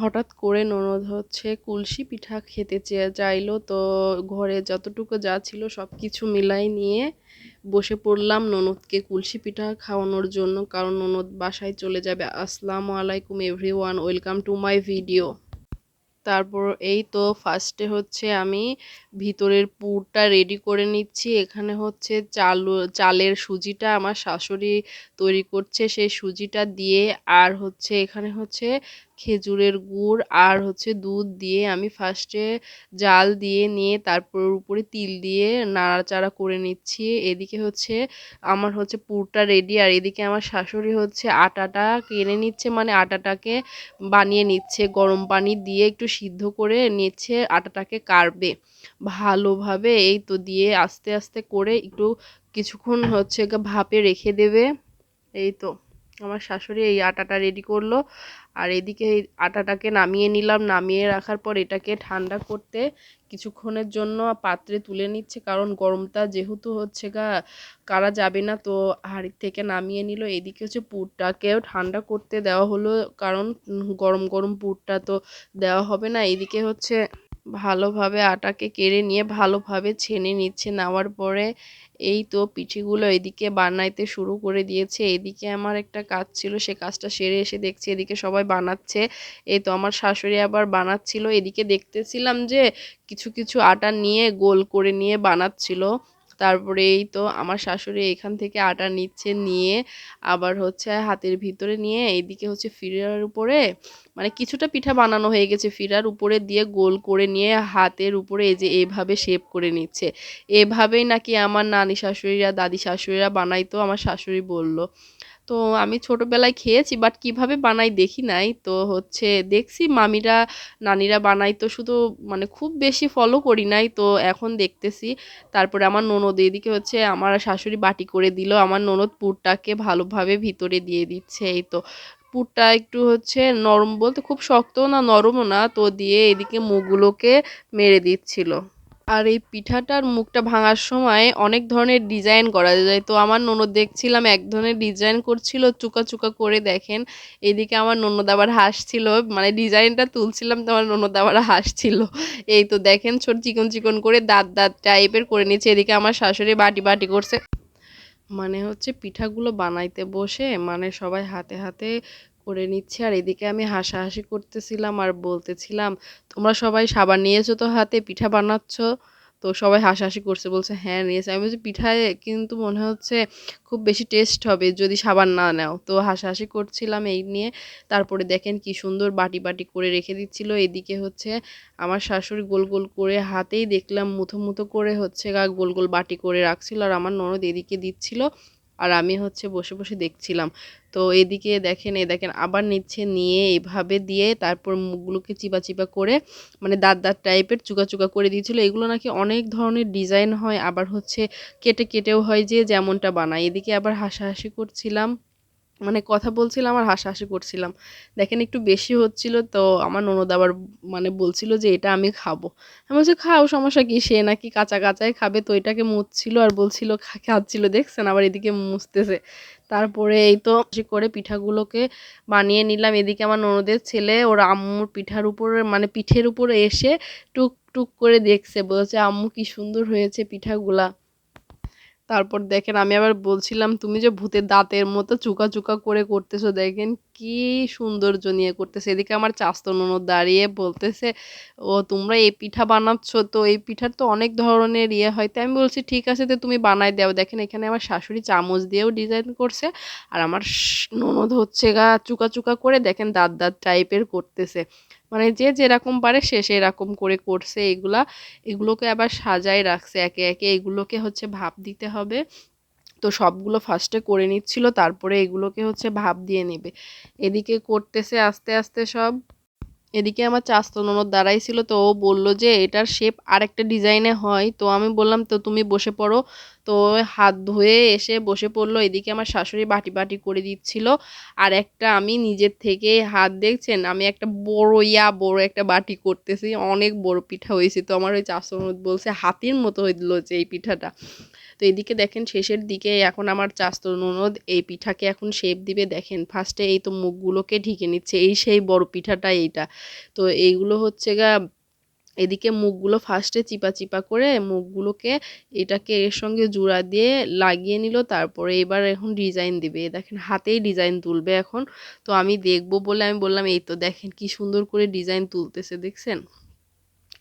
হঠাৎ করে ননদ হচ্ছে কুলসি পিঠা খেতে চেয়ে চাইলো। তো ঘরে যতটুকু যা ছিল সব কিছু মিলাই নিয়ে বসে পড়লাম ননদকে কুলসি পিঠা খাওয়ানোর জন্য। কারণ ননদ বাসায় চলে যাবে। আসসালামু আলাইকুম everyone, welcome to my video. তারপর এই তো ফার্স্টে হচ্ছে আমি ভিতরের পুরটা রেডি করে নিচ্ছি। এখানে হচ্ছে চাল, চালের সুজিটা আমার শাশুড়ি তৈরি করছে। সেই সুজিটা দিয়ে আর হচ্ছে এখানে হচ্ছে খেজুরের গুড় আর হচ্ছে দুধ দিয়ে আমি ফার্স্টে জাল দিয়ে নিয়ে তারপর উপরে তিল দিয়ে নাড়াচাড়া করে নিচ্ছি। এদিকে হচ্ছে আমার হচ্ছে পুরটা রেডি আর এদিকে আমার শাশুড়ি হচ্ছে আটাটা কেনে নিচ্ছে মানে আটাটাকে বানিয়ে নিচ্ছে, গরম পানি দিয়ে একটু সিদ্ধ করে নিচ্ছে, আটাটাকে কাটবে ভালোভাবে। এই তো দিয়ে আস্তে আস্তে করে একটু কিছুক্ষণ হচ্ছে ভাপে রেখে দেবে। এই তো আমার শাশুড়ি এই আটাটা রেডি করল। আর এদিকে আটাটাকে নামিয়ে নিলাম। নামিয়ে রাখার পর এটাকে ঠান্ডা করতে কিছুক্ষণের জন্য পাত্রে তুলে নিচ্ছে, কারণ গরমটা যেহেতু হচ্ছে গা, কারা যাবে না। তো হাঁড়ির থেকে নামিয়ে নিল। এদিকে হচ্ছে পুরটাকেও ঠান্ডা করতে দেওয়া হলো, কারণ গরম গরম পুরটা তো দেওয়া হবে না। এদিকে হচ্ছে ভালোভাবে আটাকে কেড়ে নিয়ে ভালোভাবে ছেনে নিচ্ছে। নেওয়ার পরে এই তো পিঠিগুলো এদিকে বানাইতে শুরু করে দিয়েছে। এদিকে আমার একটা কাজ ছিল, সে কাজটা সেরে এসে দেখছি এদিকে সবাই বানাচ্ছে। এই তো আমার শাশুড়ি আবার বানাচ্ছিল। এদিকে দেখতেছিলাম যে কিছু কিছু আটা নিয়ে গোল করে নিয়ে বানাচ্ছিল। তারপরে এই তো আমার শাশুড়ি এখান থেকে আটা নিচ্ছে নিয়ে আবার হচ্ছে হাতের ভিতরে নিয়ে এইদিকে হচ্ছে ফিরার উপরে মানে কিছুটা পিঠা বানানো হয়ে গেছে ফিরার উপরে দিয়ে গোল করে নিয়ে হাতের উপরে এই যে এভাবে শেপ করে নিচ্ছে। এভাবেই নাকি আমার নানি শাশুড়িরা, দাদি শাশুড়িরা বানাইতো, আমার শাশুড়ি বলল। তো আমি ছোটোবেলায় খেয়েছি বাট কীভাবে বানাই দেখি নাই। তো হচ্ছে দেখছি মামিরা, নানিরা বানাই তো শুধু মানে খুব বেশি ফলো করি নাই। তো এখন দেখতেছি, তারপরে আমার ননদ এদিকে হচ্ছে আমার শাশুড়ি বাটি করে দিল। আমার ননদ পুরটাকে ভালোভাবে ভিতরে দিয়ে দিচ্ছে। এই তো পুরটা একটু হচ্ছে নরম বলতে খুব শক্তও না, নরমও না। তো দিয়ে এদিকে মুখগুলোকে মেরে দিচ্ছিল। আর এই পিঠাটার মুখটা ভাঙার সময় অনেক ধরনের ডিজাইন করা যায়। তো আমার ননদ দেখছিলাম এক ধরনের ডিজাইন করছিল, চুকা চুকা করে দেখেন। এদিকে আমার ননদ আবার হাসছিল মানে ডিজাইনটা তুলছিলাম তো আমার ননদ আবার হাসছিল। এই তো দেখেন ছোট চিকন চিকন করে দাঁত দাঁত টাইপের করে নিচ্ছে। এদিকে আমার শাশুড়ি বাটি বাটি করছে। মানে হচ্ছে পিঠাগুলো বানাইতে বসে মানে সবাই হাতে হাতে করে নিচ্ছে আর এদিকে আমি হাসাহাসি করতেছিলাম আর বলতেছিলাম, তোমরা সবাই সাবান নিয়েছো তো হাতে, পিঠা বানাচ্ছ? তো সবাই হাসাহাসি করছে, বলছে হ্যাঁ নিয়েছে। আমি বলছি, পিঠায় কিন্তু মনে হচ্ছে খুব বেশি টেস্ট হবে যদি সাবান না নাও। তো হাসাহাসি করছিলাম এই নিয়ে, তারপরে দেখেন কি সুন্দর বাটি বাটি করে রেখে দিচ্ছিল। এদিকে হচ্ছে আমার শাশুড়ি গোল গোল করে হাতেই দেখলাম মুথো মুথো করে হচ্ছে গা গোল গোল বাটি করে রাখছিল আর আমার ননদ এদিকে দিচ্ছিল। আর আমি হচ্ছে বসে বসে দেখছিলাম। তো এদিকে দেখেন এ দেখেন, আবার নিচ্ছে, নিয়ে এভাবে দিয়ে তারপর মুখগুলোকে চিপা চিপা করে মানে দাঁত দাঁত টাইপের চুকা চুকা করে দিয়েছিল। এগুলো নাকি অনেক ধরনের ডিজাইন হয়, আবার হচ্ছে কেটে কেটেও হয় যে যেমনটা বানায়। এদিকে আবার হাসাহাসি করছিলাম। মানে কথা বলছিলাম আর হাসাহাসি করছিলাম। দেখেন একটু বেশি হচ্ছিল তো আমার ননদ আবার মানে বলছিল যে, এটা আমি খাব। আমি বলছি, খাও, সমস্যা কি? সে নাকি কাঁচা কাঁচাই খাবে। তো এটাকে মুছছিল আর বলছিল খাচ্ছিল, দেখছেন? আবার এদিকে মুছতেছে। তারপরে এই তো করে পিঠাগুলোকে বানিয়ে নিলাম। এদিকে আমার ননদের ছেলে, ওর আম্মুর পিঠার উপরে মানে পিঠের উপরে এসে টুক টুক করে দেখছে। বলছে, আম্মু কি সুন্দর হয়েছে পিঠাগুলা। তারপর দেখেন আমি আবার বলছিলাম, তুমি যে ভূতের দাঁতের মতো চুকা চুকা করে করতেছো, দেখেন কি সৌন্দর্য নিয়ে করতেছে। এদিকে আমার চাস্ত ননদ দাঁড়িয়ে বলতেছে, ও, তোমরা এই পিঠা বানাচ্ছ তো, এই পিঠার তো অনেক ধরনের ইয়ে হয়। তাই আমি বলছি, ঠিক আছে তো, তুমি বানাই দাও। দেখেন এখানে আমার শাশুড়ি চামচ দিয়েও ডিজাইন করছে, আর আমার ননদ হচ্ছে গা চুকা চুকা করে দেখেন দাঁত দাঁত টাইপের করতেছে। মানে যে যেরকম পারে সে সেরকম করে করছে এগুলা। এগুলোকে আবার সাজায় রাখছে একে একে। এগুলোকে হচ্ছে ভাব দিতে হবে। তো সবগুলো ফার্স্টে করে নিচ্ছিল, তারপরে এগুলোকে হচ্ছে ভাব দিয়ে নেবে। এদিকে করতেছে আস্তে আস্তে সব। এদিকে আমার চাস্ত দাঁড়াই ছিল, তো ও বলল যে, এটার শেপ আরেকটা ডিজাইনে হয়। তো আমি বললাম, তো তুমি বসে পড়ো। তো হাত ধুয়ে এসে বসে পড়ল। এদিকে আমার শাশুড়ি বাটি বাটি করে দিচ্ছিল। আর একটা আমি নিজের থেকে হাত, দেখছেন? আমি একটা বড় ইয়া বড় একটা বাটি করতেছি। অনেক বড় পিঠা হয়েছে। তো আমার ওই ননদ বলছে, হাতির মতো হইল যে এই পিঠাটা। তো এদিকে দেখেন, শেষের দিকে এখন আমার চাস্ত ননদ এই পিঠাকে এখন শেপ দিবে। দেখেন ফার্স্টে এই তো মুখগুলোকে ঢেকে নিচ্ছে। এই সেই বড় পিঠাটা এইটা। তো এইগুলো হচ্ছে গা এদিকে মুখগুলো ফার্স্টে চিপা চিপা করে মুখগুলোকে এটাকে এর সঙ্গে জোড়া দিয়ে লাগিয়ে নিল, তারপরে এবার এখন ডিজাইন দিবে। দেখেন হাতেই ডিজাইন তুলবে এখন। তো আমি দেখব বলে আমি বললাম, এই তো দেখেন কি সুন্দর করে ডিজাইন তুলতেছে, দেখছেন?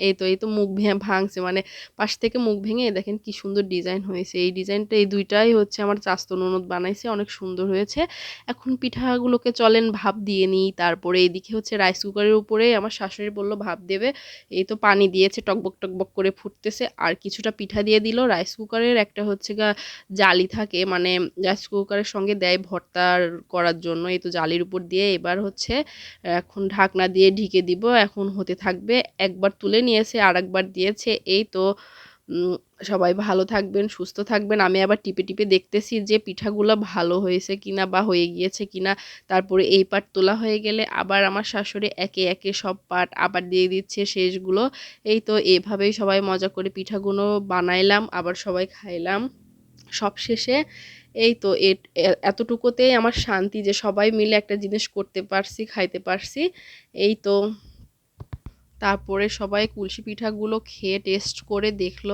এই তো এই তো মুখ ভেঙে ভাঙছে। মানে পাশ থেকে মুখ ভেঙে দেখেন কি সুন্দর ডিজাইন হয়েছে। এই ডিজাইনটা এই দুইটাই হচ্ছে আমার চাস্ত ননদ বানাইছে, অনেক সুন্দর হয়েছে। এখন পিঠাগুলোকে চলেন ভাপ দিয়ে নিই, তারপরে এদিকে হচ্ছে রাইস কুকারের উপরে আমার শাশুড়ি বলল, ভাপ দেবে। এই তো পানি দিয়েছে, টকবক টকবক করে ফুটতেছে। আর কিছুটা পিঠা দিয়ে দিল। রাইস কুকারের একটা হচ্ছে গা জালি থাকে মানে রাইস কুকারের সঙ্গে দেয় ভর্তার করার জন্য। এই তো জালির উপর দিয়ে এবার হচ্ছে এখন ঢাকনা দিয়ে ঢেকে দিব। এখন হতে থাকবে একবার তুলে নিয়েছে আর একবার দিয়েছে। এই তো সবাই ভালো থাকবেন, সুস্থ থাকবেন। আমি আবার টিপে টিপে দেখতেছি যে পিঠাগুলো ভালো হয়েছে কিনা বা হয়ে গিয়েছে কিনা। তারপরে এই পাট তোলা হয়ে গেলে আবার আমার শাশুড়ি একে একে সব পাট আবার দিয়ে দিচ্ছে শেষগুলো। এই তো, এভাবেই সবাই মজা করে পিঠাগুলো বানাইলাম, আবার সবাই খাইলাম সব শেষে। এই তো এতটুকুতেই আমার শান্তি যে সবাই মিলে একটা জিনিস করতে পারছি, খাইতে পারছি। এই তো। তারপরে সবাই কুলসি পিঠাগুলো খেয়ে টেস্ট করে দেখল।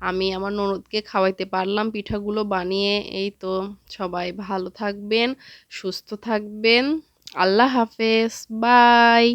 আমি আমার ননদকে খাওয়াইতে পারলাম পিঠাগুলো বানিয়ে। এই তো সবাই ভালো থাকবেন, সুস্থ থাকবেন। আল্লাহ হাফেজ, বাই।